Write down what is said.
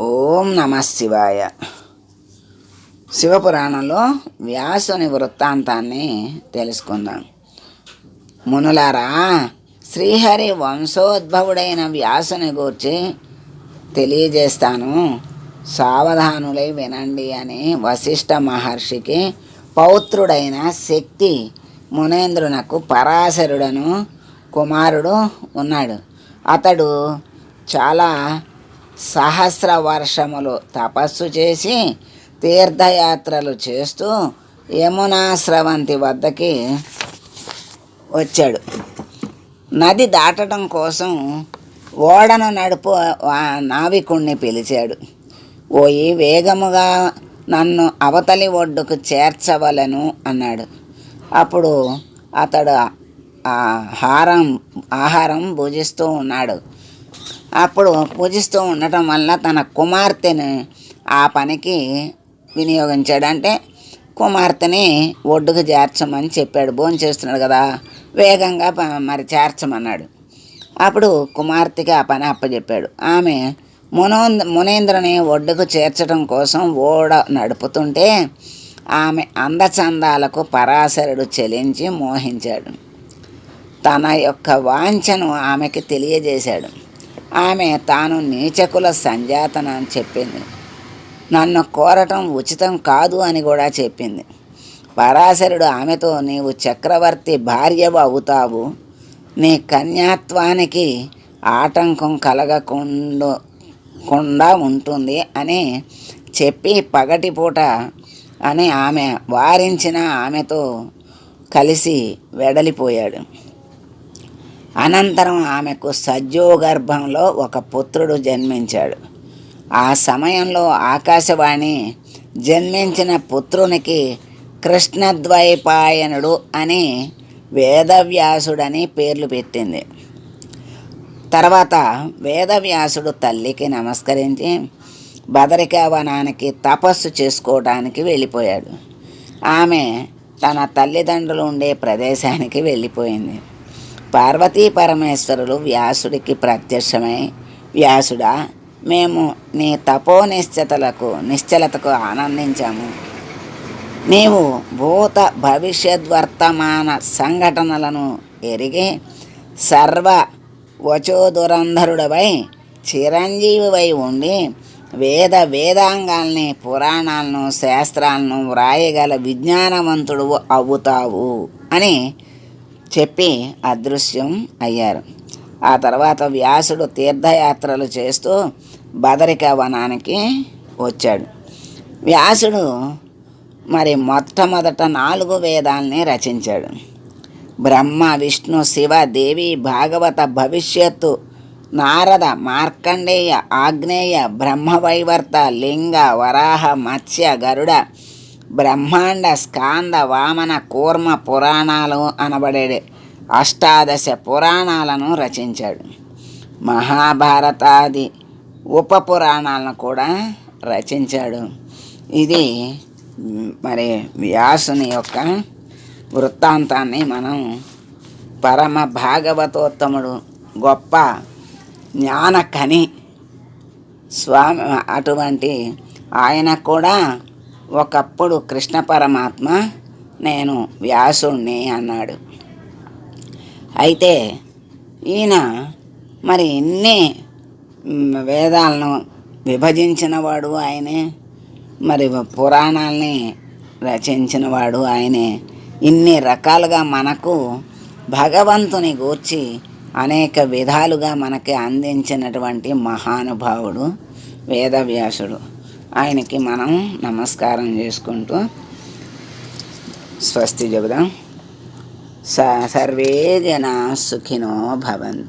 ఓం నమ శివాయ. శివపురాణంలో వ్యాసుని వృత్తాంతాన్ని తెలుసుకుందాం. మునులారా శ్రీహరి వంశోద్భవుడైన వ్యాసుని గూర్చి తెలియజేస్తాను. సావధానులై వినండి అని వశిష్ఠ మహర్షికి పౌత్రుడైన శక్తి మునేంద్రునకు పరాశరుడను కుమారుడు ఉన్నాడు. అతడు చాలా సహస్ర వర్షములు తపస్సు చేసి తీర్థయాత్రలు చేస్తూ యమునా స్రవంతి వద్దకి వచ్చాడు. నది దాటడం కోసం ఓడను నడుపు నావికుణ్ణి పిలిచాడు. ఓయి వేగముగా నన్ను అవతలి ఒడ్డుకు చేర్చవలను అన్నాడు. అప్పుడు అతడు ఆహారం ఆహారం భుజిస్తూ ఉన్నాడు. అప్పుడు పూజిస్తూ ఉండటం వల్ల తన కుమార్తెని ఆ పనికి వినియోగించాడు. అంటే కుమార్తెని ఒడ్డుకు చేర్చమని చెప్పాడు. భోజనం చేస్తున్నాడు కదా వేగంగా మరి చేర్చమన్నాడు. అప్పుడు కుమార్తెకి ఆ పని అప్పచెప్పాడు ఆమె మునోంద మునేంద్రని ఒడ్డుకు చేర్చడం కోసం ఓడ నడుపుతుంటే ఆమె అందచందాలకు పరాశరుడు చెలించి మోహించాడు. తన యొక్క వాంఛను ఆమెకి తెలియజేశాడు. ఆమె తాను నీచకుల సంజాతన అని చెప్పింది. నన్ను కోరటం ఉచితం కాదు అని కూడా చెప్పింది. పరాశరుడు ఆమెతో నీవు చక్రవర్తి భార్యవు అవుతావు. నీ కన్యాత్వానికి ఆటంకం కలగకుండా ఉంటుంది అని చెప్పి పగటిపూట అని ఆమె వారించిన ఆమెతో కలిసి వెడలిపోయాడు. అనంతరం ఆమెకు సజ్జోగర్భంలో ఒక పుత్రుడు జన్మించాడు. ఆ సమయంలో ఆకాశవాణి జన్మించిన పుత్రునికి కృష్ణద్వైపాయనుడు అని వేదవ్యాసుడని పేర్లు పెట్టింది. తర్వాత వేదవ్యాసుడు తల్లికి నమస్కరించి బదరికావనానికి తపస్సు చేసుకోవడానికి వెళ్ళిపోయాడు. ఆమె తన తల్లిదండ్రులు ఉండే ప్రదేశానికి వెళ్ళిపోయింది. పార్వతీ పరమేశ్వరులు వ్యాసుడికి ప్రత్యక్షమై వ్యాసుడా మేము నీ తపో నిశ్చతలకు నిశ్చలతకు ఆనందించాము. నీవు భూత భవిష్యద్వర్తమాన సంఘటనలను ఎరిగి సర్వ వచోదురంధరుడవై చిరంజీవివై ఉండి వేద వేదాంగాల్ని పురాణాలను శాస్త్రాలను వ్రాయగల విజ్ఞానవంతుడు అవుతావు అని చెప్పి అదృశ్యం అయ్యారు. ఆ తర్వాత వ్యాసుడు తీర్థయాత్రలు చేస్తూ బదరికా వనానికి వచ్చాడు. వ్యాసుడు మరి మొట్టమొదట నాలుగు వేదాల్ని రచించాడు. బ్రహ్మ విష్ణు శివ దేవి భాగవత భవిష్యత్తు నారద మార్కండేయ ఆగ్నేయ బ్రహ్మవైవర్త లింగ వరాహ మత్స్య గరుడ బ్రహ్మాండ స్కాంద వామన కూర్మ పురాణాలు అనబడే అష్టాదశ పురాణాలను రచించాడు. మహాభారతాది ఉప పురాణాలను కూడా రచించాడు. ఇది మరి వ్యాసుని యొక్క వృత్తాంతాన్ని మనం పరమ భాగవతోత్తముడు గొప్ప జ్ఞానకని స్వామి అటువంటి ఆయన కూడా ఒకప్పుడు కృష్ణ పరమాత్మ నేను వ్యాసుణ్ణి అన్నాడు. అయితే ఈయన మరి ఇన్ని వేదాలను విభజించినవాడు ఆయనే మరి పురాణాల్ని రచించినవాడు ఆయనే. ఇన్ని రకాలుగా మనకు భగవంతుని గూర్చి అనేక విధాలుగా మనకి అందించినటువంటి మహానుభావుడు వేదవ్యాసుడు. ఆయనకి మనం నమస్కారం చేసుకుంటూ స్వస్తి చెబుదాం. స సర్వే జనా సుఖినో భవంతు.